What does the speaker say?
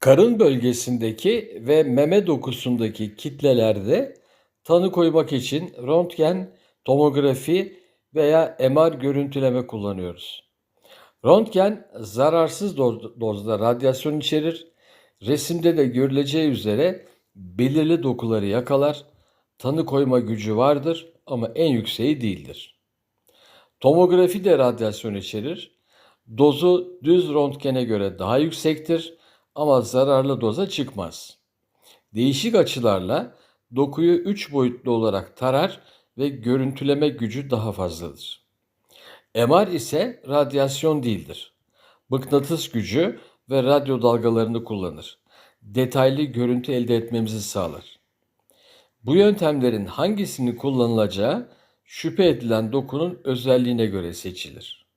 Karın bölgesindeki ve meme dokusundaki kitlelerde tanı koymak için röntgen, tomografi veya MR görüntüleme kullanıyoruz. Röntgen zararsız doz- dozda radyasyon içerir. Resimde de görüleceği üzere belirli dokuları yakalar. Tanı koyma gücü vardır ama en yükseği değildir. Tomografi de radyasyon içerir. Dozu düz röntgene göre daha yüksektir ama zararlı doza çıkmaz. Değişik açılarla dokuyu 3 boyutlu olarak tarar ve görüntüleme gücü daha fazladır. MR ise radyasyon değildir. Mıknatıs gücü ve radyo dalgalarını kullanır. Detaylı görüntü elde etmemizi sağlar. Bu yöntemlerin hangisinin kullanılacağı şüphe edilen dokunun özelliğine göre seçilir.